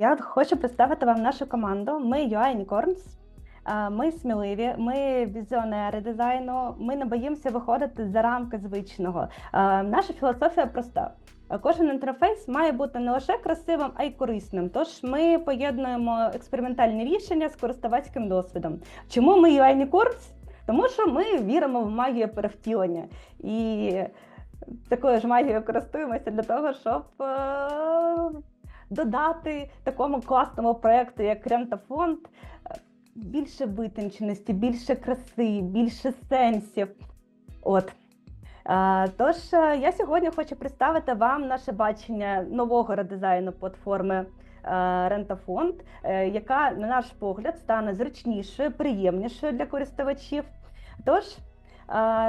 Я хочу представити вам нашу команду. Ми UI Unicorns. Ми сміливі, ми візіонери дизайну. Ми не боїмося виходити за рамки звичного. Наша філософія проста. Кожен інтерфейс має бути не лише красивим, а й корисним. Тож ми поєднуємо експериментальні рішення з користувацьким досвідом. Чому ми UI Unicorns? Тому що ми віримо в магію перевтілення. І такою ж магією користуємося для того, щоб е, додати такому класному проєкту, як Рентафонд, е, більше витонченості, більше краси, більше сенсів. От. Е, Тож е, я сьогодні хочу представити вам наше бачення нового редизайну платформи Рентафонд, яка, на наш погляд, стане зручнішою, приємнішою для користувачів. Тож,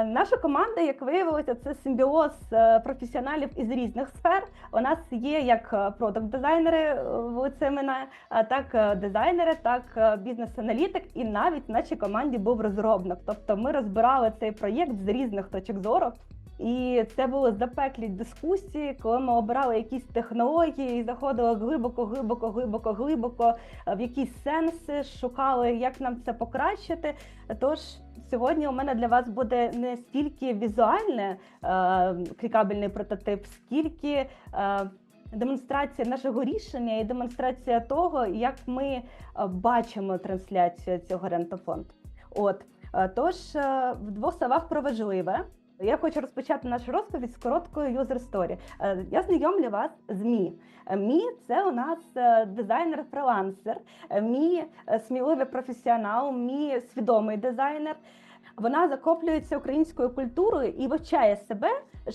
наша команда, як виявилося, це симбіоз е, професіоналів із різних сфер. У нас є як продакт-дизайнери в Цемена, так е, дизайнери, так е, бізнес-аналітик, і навіть в нашій команді був розробник. Тобто ми розбирали цей проєкт з різних точок зору. І це були запеклі дискусії, коли ми обирали якісь технології і заходили глибоко, глибоко, глибоко, глибоко е, в якісь сенси, шукали, як нам це покращити. Тож сьогодні у мене для вас буде не стільки візуальне е, клікабельний прототип, скільки е, демонстрація нашого рішення і демонстрація того, як ми е, бачимо трансляцію цього рентофонду. От е, тож е, в двох словах про важливе. Я хочу розпочати нашу розповідь з короткої user story. Е, Я знайомлю вас з Мі. Е, Мі це у нас е, дизайнер-фрилансер, Е, Мі е, сміливий професіонал, Мі свідомий дизайнер. Вона захоплюється українською культурою і вивчає себе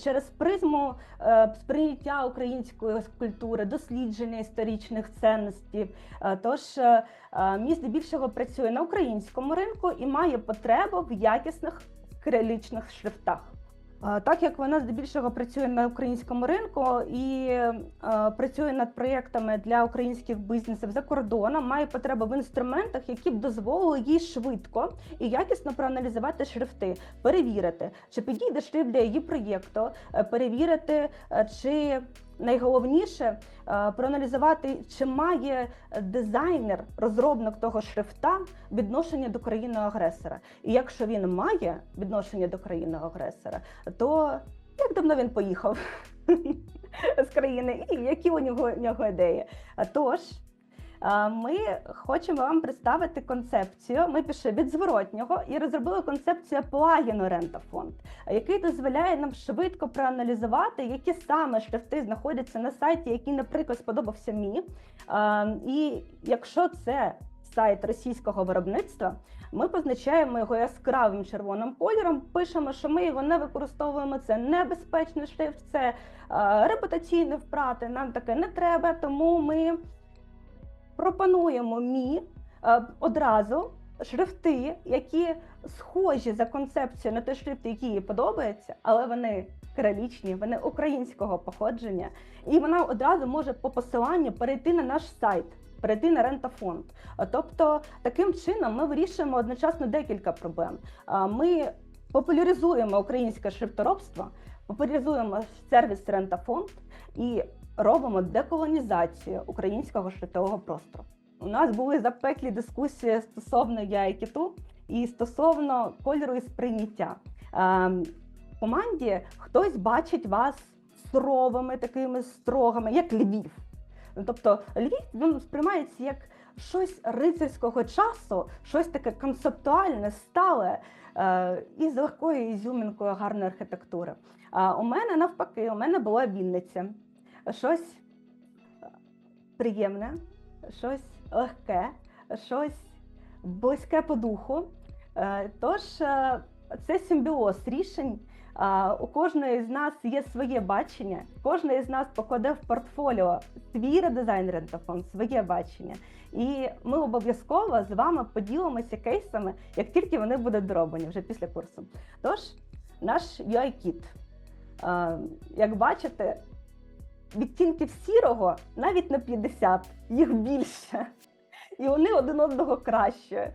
через призму е, сприйняття української культури, дослідження історичних цінностей. Е, Тож е, е, Мі здебільшого працює на українському ринку і має потребу в якісних кирилічних шрифтах. Так як вона здебільшого працює на українському ринку і е, працює над проєктами для українських бізнесів за кордоном, має потребу в інструментах, які б дозволили їй швидко і якісно проаналізувати шрифти, перевірити, чи підійде шрифт для її проєкту, е, перевірити, е, чи найголовніше е, проаналізувати, чи має дизайнер, розробник того шрифта відношення до країни-агресора. І якщо він має відношення до країни-агресора, то як давно він поїхав з країни, і які у нього, у нього ідеї? Тож. Ми хочемо вам представити концепцію. Ми пішли від зворотнього і розробили концепцію плагіну Рентафонд, який дозволяє нам швидко проаналізувати, які саме шрифти знаходяться на сайті, який, наприклад, сподобався. Е, І якщо це сайт російського виробництва, ми позначаємо його яскравим червоним кольором, пишемо, що ми його не використовуємо. Це небезпечний шрифт, це репутаційне втрати. Нам таке не треба, тому ми пропонуємо мі е, одразу шрифти, які схожі за концепцією на той шрифт, який їй подобається, але вони кирилічні, вони українського походження, і вона одразу може по посиланню перейти на наш сайт. Перейти на рентафонд. Тобто, таким чином ми вирішуємо одночасно декілька проблем. Ми популяризуємо українське шрифторобство, популяризуємо сервіс Рентафонд і робимо деколонізацію українського шрифтового простору. У нас були запеклі дискусії стосовно яйкіту і стосовно кольору і сприйняття. Ем, В команді хтось бачить вас суровими, такими строгими, як Львів. Ну, Тобто Львів він сприймається як щось рицарського часу, щось таке концептуальне, стале е, і з легкою ізюмінкою гарної архітектури. А у мене навпаки, у мене була Вінниця. Щось е, приємне, щось легке, щось близьке по духу. Е, Тож е, це симбіоз рішень. У кожної з нас є своє бачення, кожен з нас покладе в портфоліо свій редизайн рентафон, своє бачення. І ми обов'язково з вами поділимося кейсами, як тільки вони будуть дороблені вже після курсу. Тож, наш UI-кіт. Як бачите, відтінків сірого навіть на 50, їх більше. І вони один одного краще.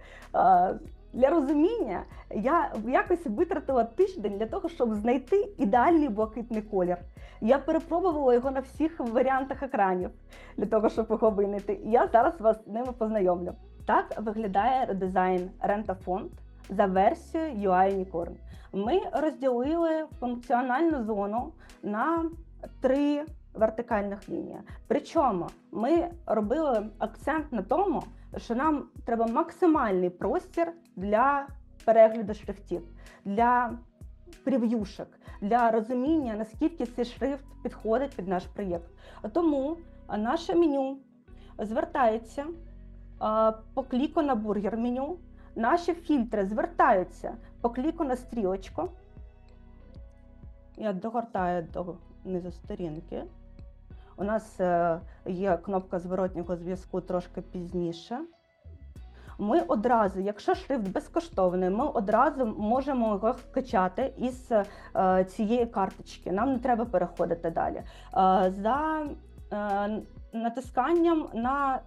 Для розуміння я якось витратила тиждень для того, щоб знайти ідеальний блакитний колір. Я перепробувала його на всіх варіантах екранів для того, щоб його винайти. І я зараз вас з ними познайомлю. Так виглядає редизайн Rentaфонд за версією UI Unicorn. Ми розділили функціональну зону на три вертикальних лінії. Причому ми робили акцент на тому, що нам треба максимальний простір для перегляду шрифтів, для прев'юшок, для розуміння, наскільки цей шрифт підходить під наш проєкт. Тому наше меню звертається по кліку на бургер меню. Наші фільтри звертаються по кліку на стрілочку. Я догортаю до низу сторінки. У нас е, є кнопка зворотнього зв'язку трошки пізніше. Ми одразу, якщо шрифт безкоштовний, ми одразу можемо його скачати із е, цієї карточки. Нам не треба переходити далі. Е, за натисканням на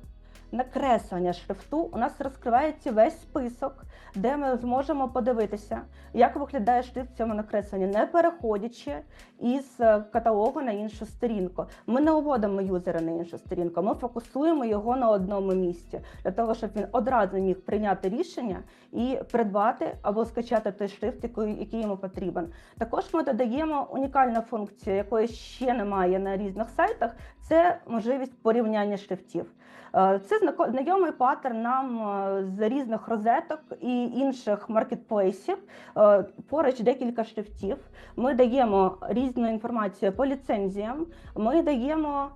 накреслення шрифту у нас розкривається весь список, де ми зможемо подивитися, як виглядає шрифт в цьому накресленні, не переходячи із е, каталогу на іншу сторінку. Ми не уводимо юзера на іншу сторінку, ми фокусуємо його на одному місці для того, щоб він одразу міг прийняти рішення і придбати або скачати той шрифт, який, йому потрібен. Також ми додаємо унікальну функцію, якої ще немає на різних сайтах. Це можливість порівняння шрифтів. Е, Це знайомий паттерн нам е, з різних розеток і інших маркетплейсів. Е, Поруч декілька шрифтів. Ми даємо різну інформацію по ліцензіям. Ми даємо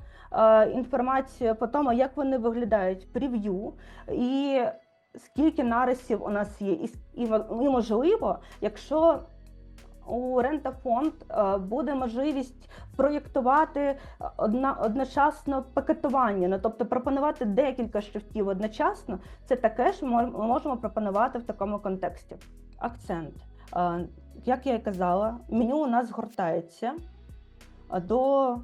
інформацію по тому, як вони виглядають прев'ю і скільки нарисів у нас є. І можливо, якщо у Рентафонд е, буде можливість проєктувати одна, одночасно пакетування, ну, тобто пропонувати декілька шрифтів одночасно, це таке ж ми можемо пропонувати в такому контексті. Акцент. Е, Як я і казала, меню у нас згортається е, до е,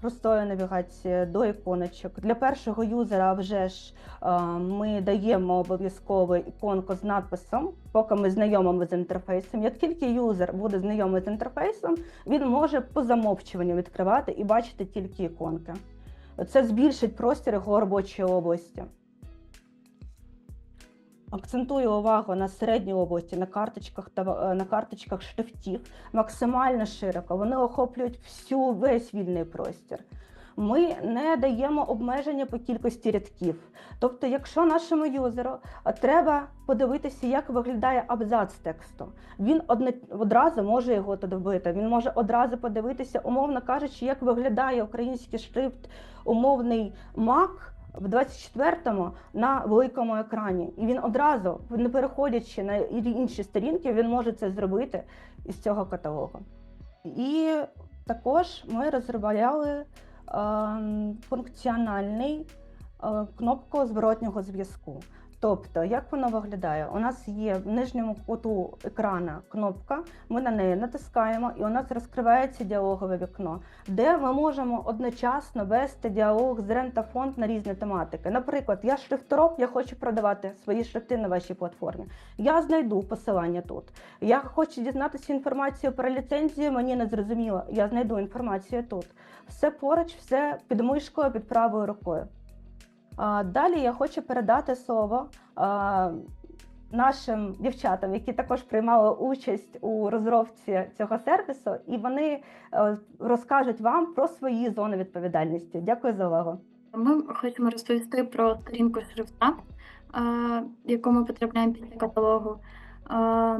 простої навігації, до іконочок. Для першого юзера вже ж е, ми даємо обов'язково іконку з надписом, поки ми знайомимо з інтерфейсом. Як тільки юзер буде знайомий з інтерфейсом, він може по замовчуванню відкривати і бачити тільки іконки. Це збільшить простір його робочої області. Акцентую увагу на середній області, на карточках та е, на карточках шрифтів максимально широко. Вони охоплюють всю весь вільний простір. Ми не даємо обмеження по кількості рядків. Тобто, якщо нашому юзеру е, треба подивитися, як виглядає абзац тексту, він одразу може його додобити. Він може одразу подивитися, умовно кажучи, як виглядає український шрифт, умовний Mac в 24-му на великому екрані. І він одразу, не переходячи на інші сторінки, він може це зробити із цього каталогу. І також ми розробляли е, функціональний е, кнопку зворотнього зв'язку. Тобто, як воно виглядає? У нас є в нижньому куту екрана кнопка, ми на неї натискаємо, і у нас розкривається діалогове вікно, де ми можемо одночасно вести діалог з рентафонд на різні тематики. Наприклад, я шрифтороб, я хочу продавати свої шрифти на вашій платформі. Я знайду посилання тут. Я хочу дізнатися інформацію про ліцензію, мені не зрозуміло. Я знайду інформацію тут. Все поруч, все під мишкою, під правою рукою. Далі я хочу передати слово нашим дівчатам, які також приймали участь у розробці цього сервісу, і вони е, розкажуть вам про свої зони відповідальності. Дякую за увагу. Ми хочемо розповісти про сторінку шрифта, е, яку ми потрапляємо після каталогу. Е,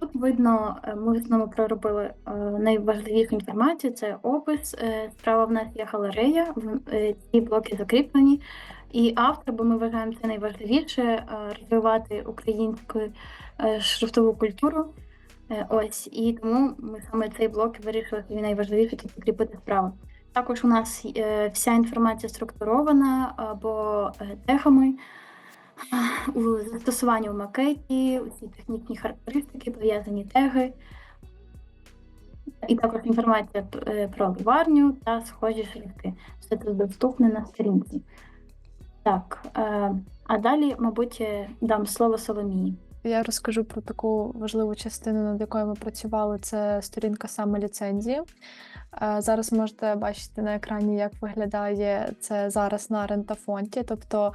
Тут видно, ми основному проробили найважливішу інформацію: це опис. Справа в нас є галерея, ці блоки закріплені. І автор, бо ми вважаємо це найважливіше е, розвивати українську е, шрифтову культуру. Е, Ось і тому ми саме цей блок вирішили, що він найважливіший тут закріпити справа. Також у нас вся інформація структурована або тегами а, у застосуванні у макеті, усі технічні характеристики, пов'язані теги, і також інформація про варню та схожі шрифти. Все це доступне на сторінці. Так, е, а далі, мабуть, дам слово Соломії. Я розкажу про таку важливу частину, над якою ми працювали. Це сторінка саме ліцензії. Е, Зараз можете бачити на екрані, як виглядає це зараз на рентафонті. Тобто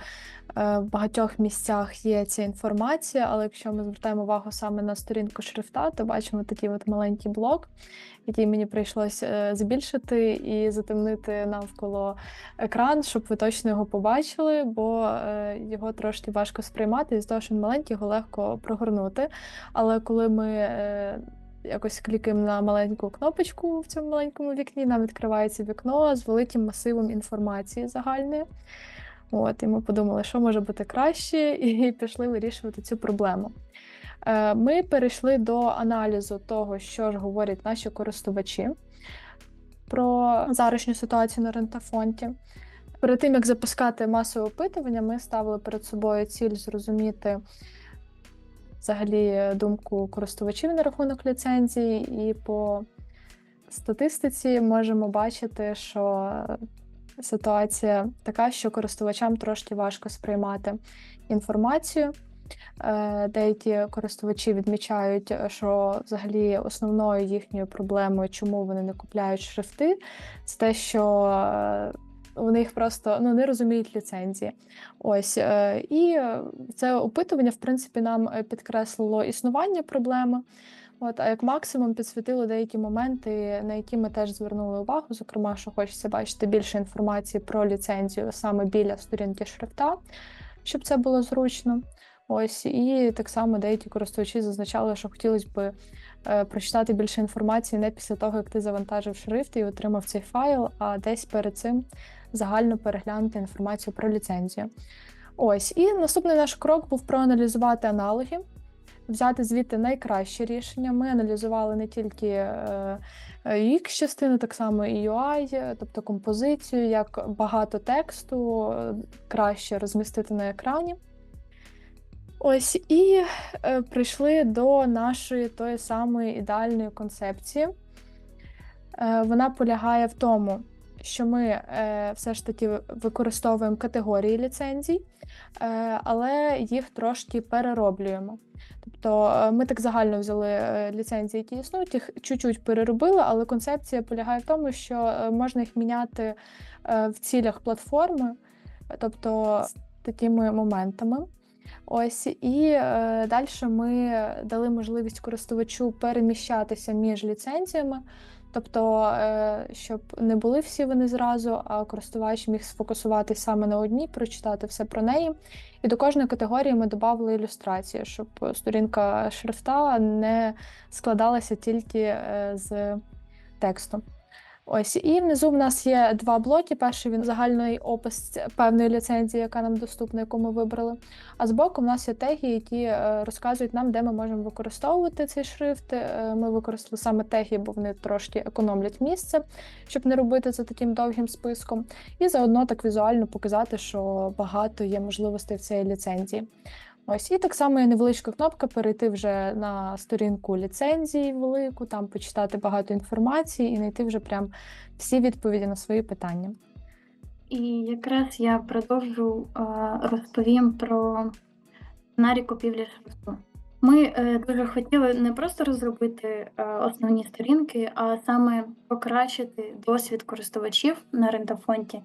е, в багатьох місцях є ця інформація, але якщо ми звертаємо увагу саме на сторінку шрифта, то бачимо такий от маленький блок, який мені прийшлося е, збільшити і затемнити навколо екран, щоб ви точно його побачили, бо його трошки важко сприймати, з того, що він маленький, його легко прогорнути. Але коли ми е, якось клікаємо на маленьку кнопочку в цьому маленькому вікні, нам відкривається вікно з великим масивом інформації загальної. От, і ми подумали, що може бути краще, і пішли вирішувати цю проблему. Е, Ми перейшли до аналізу того, що ж говорять наші користувачі про зарашню ситуацію на рентафонті. Перед тим як запускати масове опитування, ми ставили перед собою ціль зрозуміти взагалі думку користувачів на рахунок ліцензії, і по статистиці можемо бачити, що ситуація така, що користувачам трошки важко сприймати інформацію. Е, Деякі користувачі відмічають, що взагалі основною їхньою проблемою, чому вони не купляють шрифти, це те, що вони їх просто ну, не розуміють ліцензії. Ось е, і це опитування, в принципі, нам е, підкреслило існування проблеми. От, а як максимум підсвітило деякі моменти, на які ми теж звернули увагу. Зокрема, що хочеться бачити більше інформації про ліцензію саме біля сторінки шрифта, щоб це було зручно. Ось і так само деякі користувачі зазначали, що хотілося б е, прочитати більше інформації не після того, як ти завантажив шрифт і отримав цей файл, а десь перед цим загально переглянути інформацію про ліцензію. Ось, і наступний наш крок був проаналізувати аналоги, взяти звідти найкращі рішення. Ми аналізували не тільки е, UX частину, так само і UI, тобто композицію, як багато тексту краще розмістити на екрані. Ось і е, прийшли до нашої тої самої ідеальної концепції. Е, вона полягає в тому, що ми е, все ж таки використовуємо категорії ліцензій, е, але їх трошки перероблюємо. Тобто е, ми так загально взяли е, ліцензії, які існують, їх чуть-чуть переробили, але концепція полягає в тому, що е, можна їх міняти в цілях платформи, тобто такими моментами. Ось і е, далі ми дали можливість користувачу переміщатися між ліцензіями, тобто, е, щоб не були всі вони зразу, а користувач міг сфокусуватися саме на одній, прочитати все про неї. І до кожної категорії ми додали ілюстрації, щоб сторінка шрифта не складалася тільки е, з тексту. Ось і внизу в нас є два блоки. Перший він загальний опис певної ліцензії, яка нам доступна, яку ми вибрали. А збоку в нас є теги, які е, розказують нам, де ми можемо використовувати цей шрифт. Е, Ми використали саме теги, бо вони трошки економлять місце, щоб не робити це таким довгим списком. І заодно так візуально показати, що багато є можливостей в цій ліцензії. Ось і так само є невеличка кнопка перейти вже на сторінку ліцензії велику, там почитати багато інформації і знайти вже прям всі відповіді на свої питання. І якраз я продовжу розповім про сценарій купівлі шрифту. Ми е, дуже хотіли не просто розробити основні сторінки, а саме покращити досвід користувачів на рентафонті.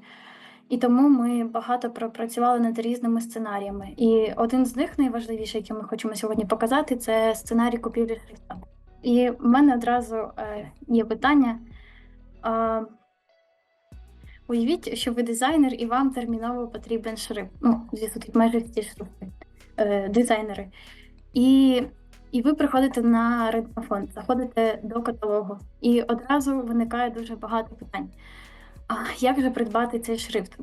І тому ми багато пропрацювали над різними сценаріями. І один з них найважливіший, який ми хочемо сьогодні показати, це сценарій купівлі шрифта. І в мене одразу е, є питання. А, Уявіть, що ви дизайнер і вам терміново потрібен шрифт. Ну, звісно, тут майже всі шрифти, е, дизайнери. І, і ви приходите на рентафон, заходите до каталогу, і одразу виникає дуже багато питань. А як же придбати цей шрифт?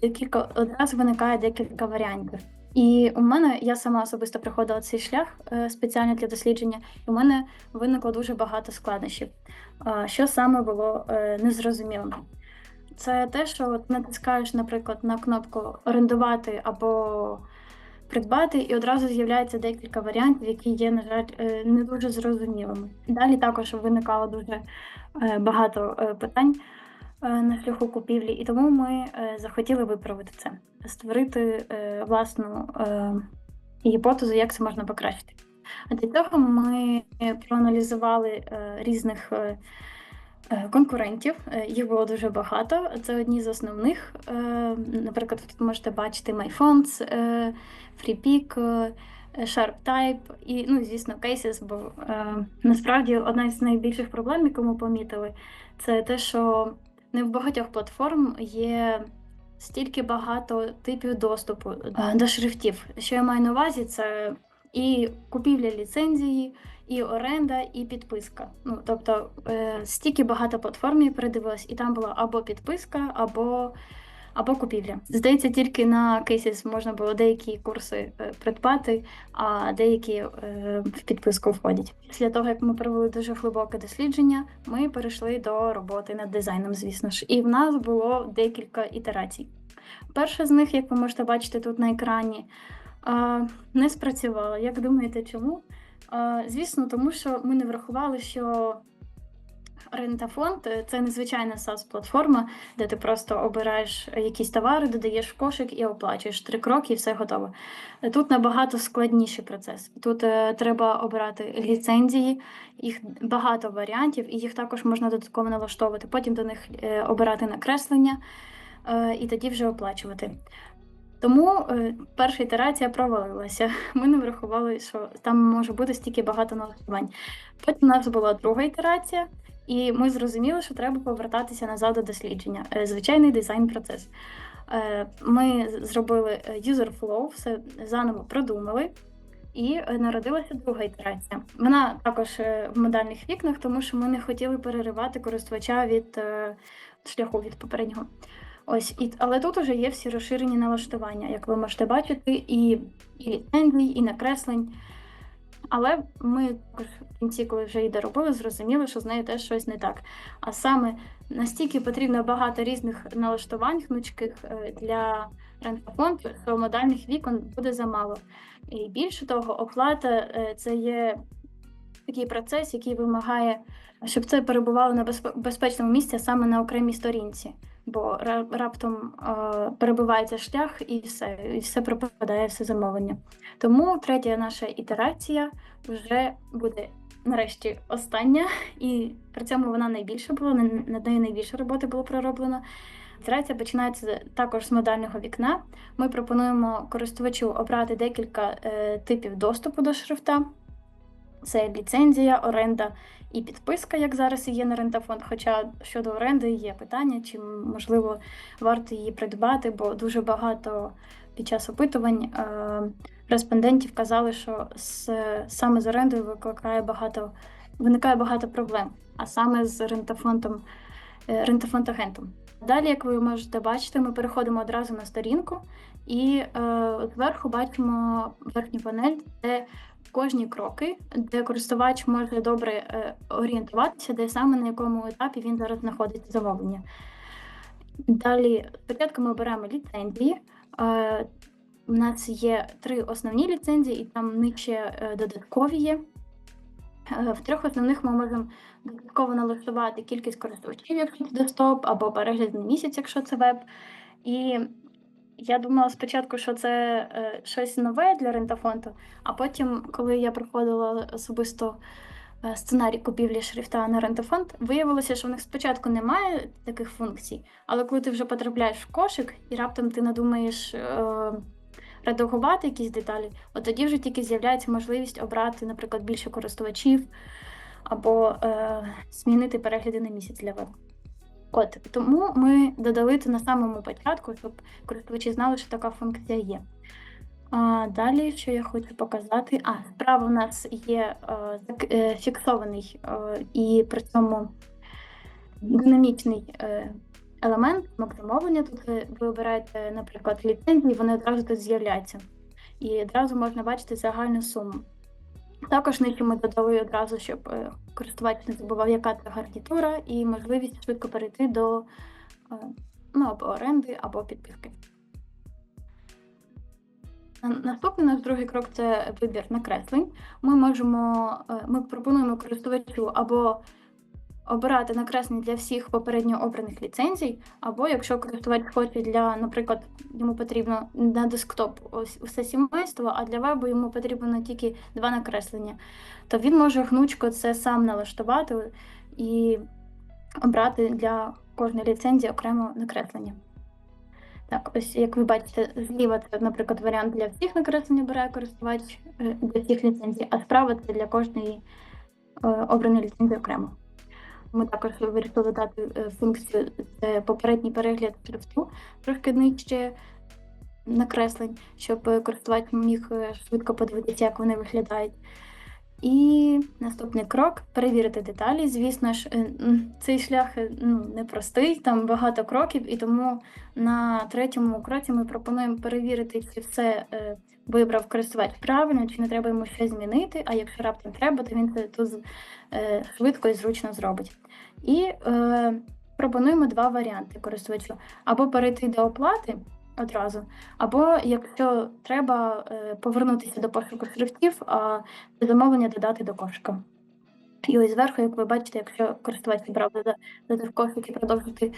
Декілька одразу виникає декілька варіантів. І у мене я сама особисто проходила цей шлях е, спеціально для дослідження, і у мене виникло дуже багато складнощів. Що саме було е, незрозумілим? Це те, що натискаєш, наприклад, на кнопку орендувати або придбати, і одразу з'являється декілька варіантів, які є, на жаль, е, не дуже зрозумілими. Далі також виникало дуже багато питань на шляху купівлі, і тому ми е, захотіли виправити це, створити е, власну е, гіпотезу, як це можна покращити. А для цього ми проаналізували е, різних е, е, конкурентів. Е, Їх було дуже багато. Це одні з основних. Е, Наприклад, тут можете бачити MyFonts, е, FreePick, е, SharpType і, ну, звісно, Cases, бо е, насправді одна з найбільших проблем, яку ми помітили, це те, що не в багатьох платформ є стільки багато типів доступу е, до шрифтів. Що я маю на увазі, це і купівля ліцензії, і оренда, і підписка. Ну тобто е, стільки багато платформ я передивилась, і там була або підписка, або, або купівля. Здається, тільки на Cases можна було деякі курси е, придбати, а деякі е, в підписку входять. Після того, як ми провели дуже глибоке дослідження, ми перейшли до роботи над дизайном, звісно ж, і в нас було декілька ітерацій. Перша з них, як ви можете бачити тут на екрані, не спрацювала. Як думаєте, чому? Звісно, тому що ми не врахували, що Рентафонд е, це незвичайна SaaS-платформа, де ти просто обираєш якісь товари, додаєш в кошик і оплачуєш три кроки, і все готово. Е, Тут набагато складніший процес. Тут е, треба обирати ліцензії, їх багато варіантів, і їх також можна додатково налаштовувати. Потім до них е, обирати накреслення е, і тоді вже оплачувати. Тому е, перша ітерація провалилася. Ми не врахували, що там може бути стільки багато налаштувань. Потім у нас була друга ітерація, і ми зрозуміли, що треба повертатися назад до дослідження. Е, Звичайний дизайн-процес. Е, Ми зробили е, user flow, все заново продумали. І народилася друга ітерація. Вона також в модальних вікнах, тому що ми не хотіли переривати користувача від шляху від попереднього. Ось, і, але тут уже є всі розширені налаштування, як ви можете бачити, і, і ліцензій, і накреслень. Але ми в кінці, коли вже її доробили, зрозуміли, що з нею теж щось не так. А саме настільки потрібно багато різних налаштувань гнучких е, для рентафонду, що модальних вікон буде замало. І більше того, оплата е, це є такий процес, який вимагає, щоб це перебувало на безпечному місці, а саме на окремій сторінці. Бо ра- раптом е, перебувається шлях і все, і все пропадає, все замовлення. Тому третя наша ітерація вже буде нарешті остання, і при цьому вона найбільша була, на- над нею найбільше роботи було пророблено. Ітерація починається також з модального вікна. Ми пропонуємо користувачу обрати декілька е, типів доступу до шрифта. Це ліцензія, оренда і підписка, як зараз є на рентафонд. Хоча щодо оренди є питання, чи можливо варто її придбати, бо дуже багато під час опитувань е, респондентів казали, що з, саме з орендою викликає багато, виникає багато проблем, а саме з рентафондом, е, рентафонд-агентом. Далі, як ви можете бачити, ми переходимо одразу на сторінку і е, зверху бачимо верхню панель, де кожні кроки, де користувач може добре е, орієнтуватися, де саме на якому етапі він зараз знаходиться замовлення. Далі, спочатку ми обираємо ліцензії. Е, у нас є три основні ліцензії, і там нижче е, додаткові є. Е, В трьох основних ми можемо додатково налаштувати кількість користувачів, якщо це десктоп, або переглядний місяць, якщо це веб. І я думала спочатку, що це е, щось нове для рентафонту, а потім, коли я проходила особисто е, сценарій купівлі шрифта на рентафонд, виявилося, що в них спочатку немає таких функцій, але коли ти вже потрапляєш в кошик і раптом ти надумаєш е, редагувати якісь деталі, от тоді вже тільки з'являється можливість обрати, наприклад, більше користувачів або е, змінити перегляди на місяць для веб. От тому ми додали це на самому початку, щоб користувачі знали, що така функція є. А, далі, що я хочу показати, а справа у нас є е, е, фіксований е, і при цьому динамічний е, елемент замовлення. Тут ви обираєте, наприклад, ліцензії, вони одразу тут з'являються. І одразу можна бачити загальну суму. Також нижче ми додали одразу, щоб е, користувач не забував, яка це гарнітура, і можливість швидко перейти до е, ну, або оренди, або підписки. Наступний наш другий крок це вибір накреслень. Ми можемо, е, ми пропонуємо користувачу або обирати накреслення для всіх попередньо обраних ліцензій, або якщо користувач хоче для, наприклад, йому потрібно на десктоп ось усе сімейство, а для вебу йому потрібно тільки два накреслення, то він може гнучко це сам налаштувати і обрати для кожної ліцензії окремо накреслення. Так, ось як ви бачите, зліва це, наприклад, варіант для всіх накреслень обирає користувач е, для всіх ліцензій, а справа це для кожної е, обраної ліцензії окремо. Ми також вирішили додати е, функцію це попередній перегляд шрифту, трошки нижче накреслень, щоб користувач міг е, швидко подивитися, як вони виглядають. І наступний крок перевірити деталі. Звісно ж, е, цей шлях ну, непростий, там багато кроків, і тому на третьому кроці ми пропонуємо перевірити, чи все вибрав користувач правильно, чи не треба йому щось змінити. А якщо раптом треба, то він це тут швидко і зручно зробить. І е, пропонуємо два варіанти користувачу: або перейти до оплати одразу, або якщо треба, е, повернутися до пошуку шрифтів, а замовлення додати до кошика. І ось зверху, як ви бачите, якщо користувач обрав дода- додати в кошик і продовжити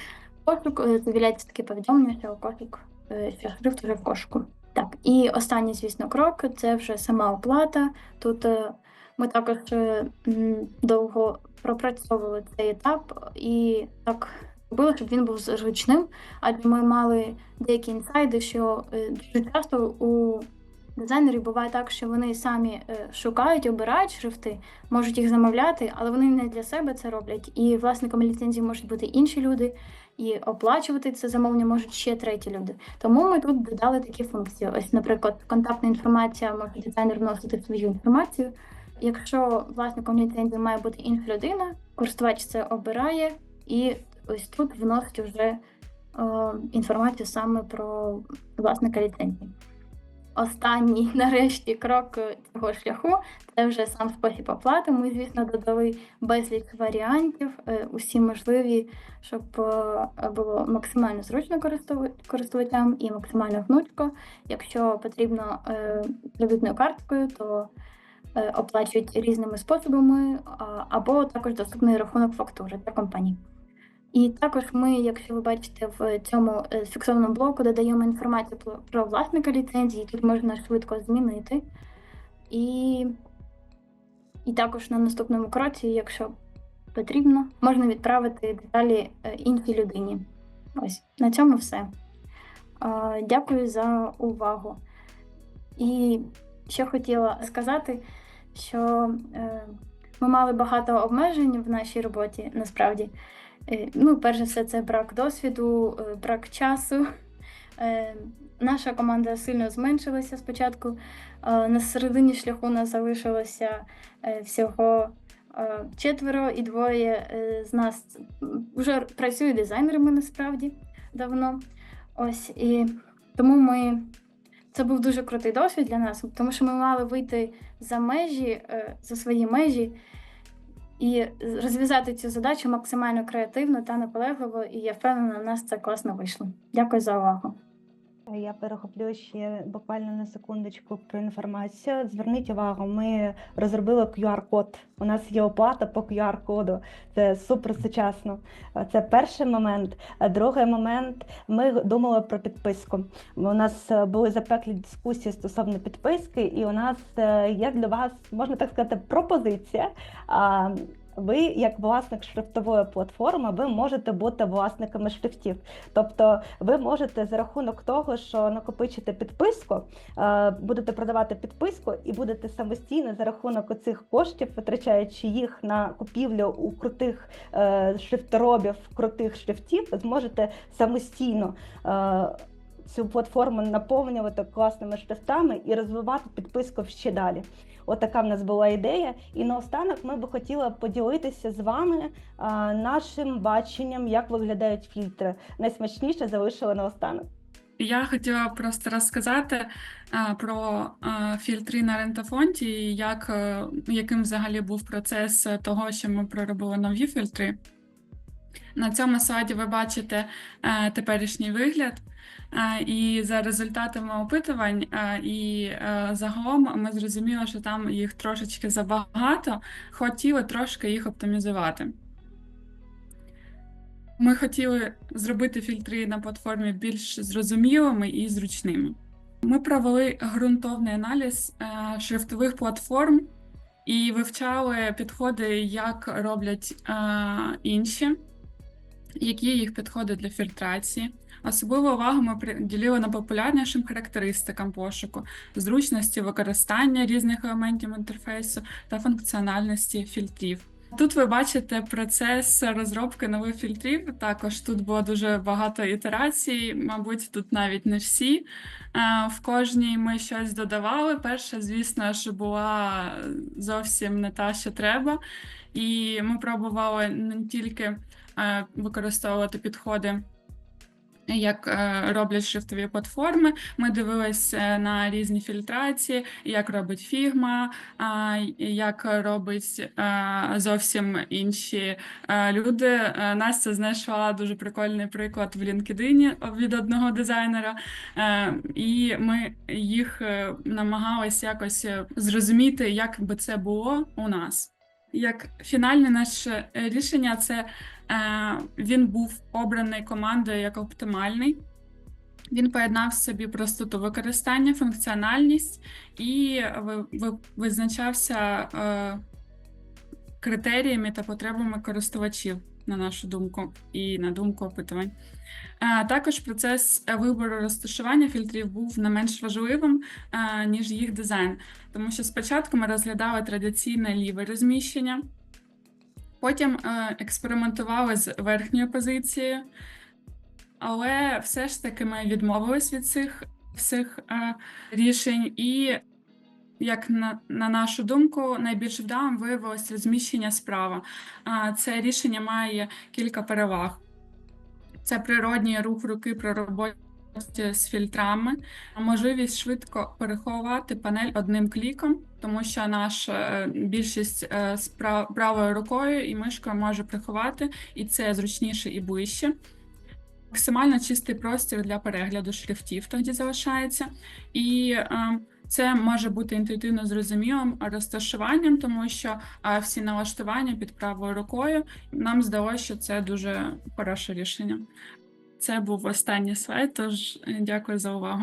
пошук, е, з'являється таке повідомлення, що кошик, е, що шрифт вже в кошику. Так, і останній, звісно, крок це вже сама оплата. Тут е, ми також е, довго пропрацьовували цей етап і так робили, щоб він був зручним, адже ми мали деякі інсайди, що е, дуже часто у дизайнерів буває так, що вони самі е, шукають, обирають шрифти, можуть їх замовляти, але вони не для себе це роблять. І власниками ліцензії можуть бути інші люди, і оплачувати це замовлення можуть ще треті люди. Тому ми тут додали такі функції. Ось, наприклад, контактна інформація може дизайнер вносити свою інформацію. Якщо власником ліцензії має бути інша людина, користувач це обирає, і ось тут вносить вже е, інформацію саме про власника ліцензії. Останній, нарешті, крок цього шляху це вже сам спосіб оплати. Ми, звісно, додали безліч варіантів, е, усі можливі, щоб е, було максимально зручно користува- користувачам і максимально гнучко. Якщо потрібно кредитною карткою, то оплачують різними способами, або також доступний рахунок фактури для компаній. І також ми, якщо ви бачите, в цьому е, фіксованому блоку додаємо інформацію про- про власника ліцензії, тут можна швидко змінити. І, і також на наступному кроці, якщо потрібно, можна відправити деталі е, іншій людині. Ось на цьому все. Дякую за увагу. І ще хотіла сказати, що е, ми мали багато обмежень в нашій роботі насправді. Е, Ну, перш за все, це брак досвіду, е, брак часу. Наша команда сильно зменшилася спочатку. На середині шляху нас залишилося всього четверо, і двоє з нас вже працюють дизайнерами насправді давно. Ось і тому ми. Це був дуже крутий досвід для нас, тому що ми мали вийти за межі, е, за свої межі і розв'язати цю задачу максимально креативно та наполегливо, і я впевнена, у нас це класно вийшло. Дякую за увагу. Я перехоплю ще буквально на секундочку про інформацію. Зверніть увагу, ми розробили QR-код. У нас є оплата по QR-коду. Це супер сучасно. Це перший момент. Другий момент ми думали про підписку. У нас були запеклі дискусії стосовно підписки, і у нас е, є для вас, можна так сказати, пропозиція. Ви, як власник шрифтової платформи, ви можете бути власниками шрифтів. Тобто ви можете за рахунок того, що накопичите підписку, е, будете продавати підписку і будете самостійно за рахунок оцих коштів, витрачаючи їх на купівлю у крутих е, шрифторобів, крутих шрифтів, зможете самостійно. е, Цю платформу наповнювати класними шрифтами і розвивати підписку ще далі. Отака в нас була ідея. І наостанок ми би хотіли поділитися з вами а, нашим баченням, як виглядають фільтри. Найсмачніше залишили наостанок. Я хотіла просто розказати а, про а, фільтри на рентофонті, і як, е, яким взагалі був процес того, що ми проробили нові фільтри. На цьому слайді ви бачите е, теперішній вигляд. І за результатами опитувань і е, загалом ми зрозуміли, що там їх трошечки забагато, хотіли трошки їх оптимізувати. Ми хотіли зробити фільтри на платформі більш зрозумілими і зручними. Ми провели ґрунтовний аналіз е, шрифтових платформ і вивчали підходи, як роблять е, інші, які їх підходи для фільтрації. Особливу увагу ми приділили на популярнішим характеристикам пошуку, зручності використання різних елементів інтерфейсу та функціональності фільтрів. Тут ви бачите процес розробки нових фільтрів. Також тут було дуже багато ітерацій, мабуть, тут навіть не всі. Е, В кожній ми щось додавали. Перша, звісно ж, була зовсім не та, що треба. І ми пробували не тільки використовувати підходи. Як е, роблять шрифтові платформи, ми дивилися на різні фільтрації, як робить Figma, як робить е, зовсім інші е, люди. Е, Настя знайшла дуже прикольний приклад в LinkedIn від одного дизайнера, е, і ми їх е, намагалися якось е, зрозуміти, як би це було у нас. Як фінальне наше е, рішення, це е, він був обраний командою як оптимальний. Він поєднав собі простоту використання, функціональність і ви- ви- визначався е, критеріями та потребами користувачів, на нашу думку, і на думку опитувань. Е, Також процес е, вибору розташування фільтрів був не менш важливим, ніж їх дизайн, тому що спочатку ми розглядали традиційне ліве розміщення, потім е, експериментували з верхньою позицією, але все ж таки ми відмовились від цих всіх е, рішень і. Як на, на нашу думку, найбільш вдалим виявилось розміщення справа. Це рішення має кілька переваг. Це природній рух руки при роботі з фільтрами, можливість швидко переховувати панель одним кліком, тому що наша більшість е, з правою рукою і мишкою може приховати, і це зручніше і ближче. Максимально чистий простір для перегляду шрифтів тоді залишається. І е, це може бути інтуїтивно зрозумілим розташуванням, тому що всі налаштування під правою рукою нам здалося, що це дуже хороше рішення. Це був останній слайд, тож е, дякую за увагу.